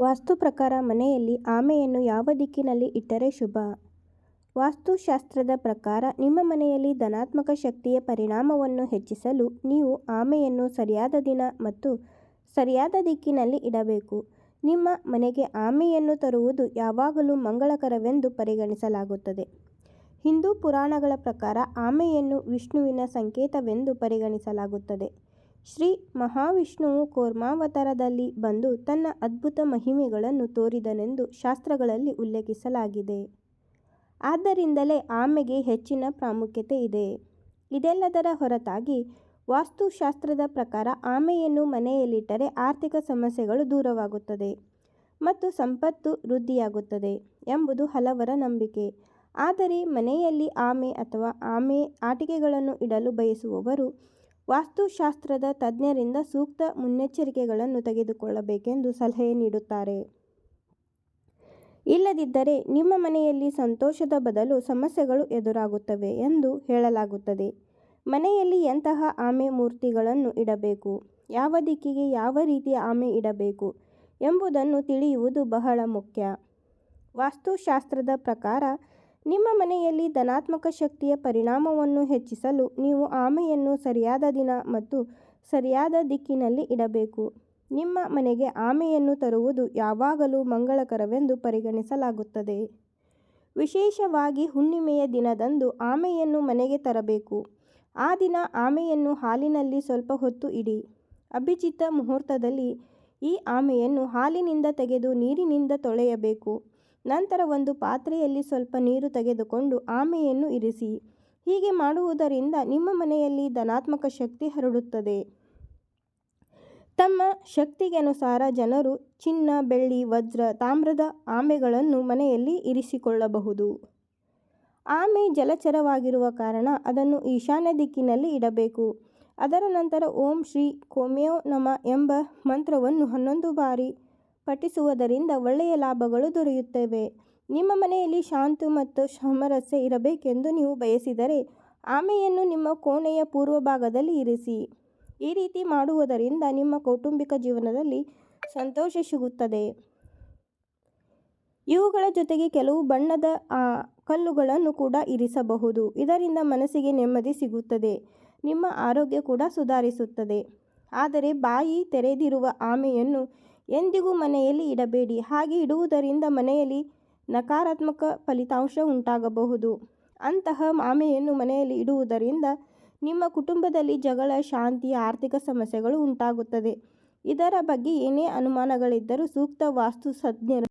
ವಾಸ್ತು ಪ್ರಕಾರ ಮನೆಯಲ್ಲಿ ಆಮೆಯನ್ನು ಯಾವ ದಿಕ್ಕಿನಲ್ಲಿ ಇಟ್ಟರೆ ಶುಭ? ವಾಸ್ತುಶಾಸ್ತ್ರದ ಪ್ರಕಾರ ನಿಮ್ಮ ಮನೆಯಲ್ಲಿ ಧನಾತ್ಮಕ ಶಕ್ತಿಯ ಪರಿಣಾಮವನ್ನು ಹೆಚ್ಚಿಸಲು ನೀವು ಆಮೆಯನ್ನು ಸರಿಯಾದ ದಿನ ಮತ್ತು ಸರಿಯಾದ ದಿಕ್ಕಿನಲ್ಲಿ ಇಡಬೇಕು. ನಿಮ್ಮ ಮನೆಗೆ ಆಮೆಯನ್ನು ತರುವುದು ಯಾವಾಗಲೂ ಮಂಗಳಕರವೆಂದು ಪರಿಗಣಿಸಲಾಗುತ್ತದೆ. ಹಿಂದೂ ಪುರಾಣಗಳ ಪ್ರಕಾರ ಆಮೆಯನ್ನು ವಿಷ್ಣುವಿನ ಸಂಕೇತವೆಂದು ಪರಿಗಣಿಸಲಾಗುತ್ತದೆ. ಶ್ರೀ ಮಹಾವಿಷ್ಣುವು ಕೂರ್ಮಾವತಾರದಲ್ಲಿ ಬಂದು ತನ್ನ ಅದ್ಭುತ ಮಹಿಮೆಗಳನ್ನು ತೋರಿದನೆಂದು ಶಾಸ್ತ್ರಗಳಲ್ಲಿ ಉಲ್ಲೇಖಿಸಲಾಗಿದೆ. ಆದ್ದರಿಂದಲೇ ಆಮೆಗೆ ಹೆಚ್ಚಿನ ಪ್ರಾಮುಖ್ಯತೆ ಇದೆ. ಇದೆಲ್ಲದರ ಹೊರತಾಗಿ ವಾಸ್ತುಶಾಸ್ತ್ರದ ಪ್ರಕಾರ ಆಮೆಯನ್ನು ಮನೆಯಲ್ಲಿಟ್ಟರೆ ಆರ್ಥಿಕ ಸಮಸ್ಯೆಗಳು ದೂರವಾಗುತ್ತದೆ ಮತ್ತು ಸಂಪತ್ತು ವೃದ್ಧಿಯಾಗುತ್ತದೆ ಎಂಬುದು ಹಲವರ ನಂಬಿಕೆ. ಆದರೆ ಮನೆಯಲ್ಲಿ ಆಮೆ ಅಥವಾ ಆಮೆ ಆಟಿಕೆಗಳನ್ನು ಇಡಲು ಬಯಸುವವರು ವಾಸ್ತುಶಾಸ್ತ್ರದ ತಜ್ಞರಿಂದ ಸೂಕ್ತ ಮುನ್ನೆಚ್ಚರಿಕೆಗಳನ್ನು ತೆಗೆದುಕೊಳ್ಳಬೇಕೆಂದು ಸಲಹೆ ನೀಡುತ್ತಾರೆ. ಇಲ್ಲದಿದ್ದರೆ ನಿಮ್ಮ ಮನೆಯಲ್ಲಿ ಸಂತೋಷದ ಬದಲು ಸಮಸ್ಯೆಗಳು ಎದುರಾಗುತ್ತವೆ ಎಂದು ಹೇಳಲಾಗುತ್ತದೆ. ಮನೆಯಲ್ಲಿ ಎಂತಹ ಆಮೆ ಮೂರ್ತಿಗಳನ್ನು ಇಡಬೇಕು, ಯಾವ ದಿಕ್ಕಿಗೆ ಯಾವ ರೀತಿಯ ಆಮೆ ಇಡಬೇಕು ಎಂಬುದನ್ನು ತಿಳಿಯುವುದು ಬಹಳ ಮುಖ್ಯ. ವಾಸ್ತುಶಾಸ್ತ್ರದ ಪ್ರಕಾರ ನಿಮ್ಮ ಮನೆಯಲ್ಲಿ ಧನಾತ್ಮಕ ಶಕ್ತಿಯ ಪರಿಣಾಮವನ್ನು ಹೆಚ್ಚಿಸಲು ನೀವು ಆಮೆಯನ್ನು ಸರಿಯಾದ ದಿನ ಮತ್ತು ಸರಿಯಾದ ದಿಕ್ಕಿನಲ್ಲಿ ಇಡಬೇಕು. ನಿಮ್ಮ ಮನೆಗೆ ಆಮೆಯನ್ನು ತರುವುದು ಯಾವಾಗಲೂ ಮಂಗಳಕರವೆಂದು ಪರಿಗಣಿಸಲಾಗುತ್ತದೆ. ವಿಶೇಷವಾಗಿ ಹುಣ್ಣಿಮೆಯ ದಿನದಂದು ಆಮೆಯನ್ನು ಮನೆಗೆ ತರಬೇಕು. ಆ ದಿನ ಆಮೆಯನ್ನು ಹಾಲಿನಲ್ಲಿ ಸ್ವಲ್ಪ ಹೊತ್ತು ಇಡಿ. ಅಭಿಜಿತ ಮುಹೂರ್ತದಲ್ಲಿ ಈ ಆಮೆಯನ್ನು ಹಾಲಿನಿಂದ ತೆಗೆದು ನೀರಿನಿಂದ ತೊಳೆಯಬೇಕು. ನಂತರ ಒಂದು ಪಾತ್ರೆಯಲ್ಲಿ ಸ್ವಲ್ಪ ನೀರು ತೆಗೆದುಕೊಂಡು ಆಮೆಯನ್ನು ಇರಿಸಿ. ಹೀಗೆ ಮಾಡುವುದರಿಂದ ನಿಮ್ಮ ಮನೆಯಲ್ಲಿ ಧನಾತ್ಮಕ ಶಕ್ತಿ ಹರಡುತ್ತದೆ. ತಮ್ಮ ಶಕ್ತಿಗನುಸಾರ ಜನರು ಚಿನ್ನ, ಬೆಳ್ಳಿ, ವಜ್ರ, ತಾಮ್ರದ ಆಮೆಗಳನ್ನು ಮನೆಯಲ್ಲಿ ಇರಿಸಿಕೊಳ್ಳಬಹುದು. ಆಮೆ ಜಲಚರವಾಗಿರುವ ಕಾರಣ ಅದನ್ನು ಈಶಾನ್ಯ ದಿಕ್ಕಿನಲ್ಲಿ ಇಡಬೇಕು. ಅದರ ನಂತರ ಓಂ ಶ್ರೀ ಕೋಮ್ಯೋ ನಮ ಎಂಬ ಮಂತ್ರವನ್ನು ಹನ್ನೊಂದು ಬಾರಿ ಪಠಿಸುವುದರಿಂದ ಒಳ್ಳೆಯ ಲಾಭಗಳು ದೊರೆಯುತ್ತವೆ. ನಿಮ್ಮ ಮನೆಯಲ್ಲಿ ಶಾಂತಿ ಮತ್ತು ಸಾಮರಸ್ಯ ಇರಬೇಕೆಂದು ನೀವು ಬಯಸಿದರೆ ಆಮೆಯನ್ನು ನಿಮ್ಮ ಕೋಣೆಯ ಪೂರ್ವಭಾಗದಲ್ಲಿ ಇರಿಸಿ. ಈ ರೀತಿ ಮಾಡುವುದರಿಂದ ನಿಮ್ಮ ಕೌಟುಂಬಿಕ ಜೀವನದಲ್ಲಿ ಸಂತೋಷ ಸಿಗುತ್ತದೆ. ಇವುಗಳ ಜೊತೆಗೆ ಕೆಲವು ಬಣ್ಣದ ಕಲ್ಲುಗಳನ್ನು ಕೂಡ ಇರಿಸಬಹುದು. ಇದರಿಂದ ಮನಸ್ಸಿಗೆ ನೆಮ್ಮದಿ ಸಿಗುತ್ತದೆ. ನಿಮ್ಮ ಆರೋಗ್ಯ ಕೂಡ ಸುಧಾರಿಸುತ್ತದೆ. ಆದರೆ ಬಾಯಿ ತೆರೆದಿರುವ ಆಮೆಯನ್ನು ಎಂದಿಗೂ ಮನೆಯಲ್ಲಿ ಇಡಬೇಡಿ. ಹಾಗೆ ಇಡುವುದರಿಂದ ಮನೆಯಲ್ಲಿ ನಕಾರಾತ್ಮಕ ಫಲಿತಾಂಶ ಉಂಟಾಗಬಹುದು. ಅಂತಹ ಆಮೆಯನ್ನು ಮನೆಯಲ್ಲಿ ಇಡುವುದರಿಂದ ನಿಮ್ಮ ಕುಟುಂಬದಲ್ಲಿ ಜಗಳ, ಶಾಂತಿ, ಆರ್ಥಿಕ ಸಮಸ್ಯೆಗಳು ಉಂಟಾಗುತ್ತದೆ. ಇದರ ಬಗ್ಗೆ ಏನೇ ಅನುಮಾನಗಳಿದ್ದರೂ ಸೂಕ್ತ ವಾಸ್ತು ತಜ್ಞರನ್ನು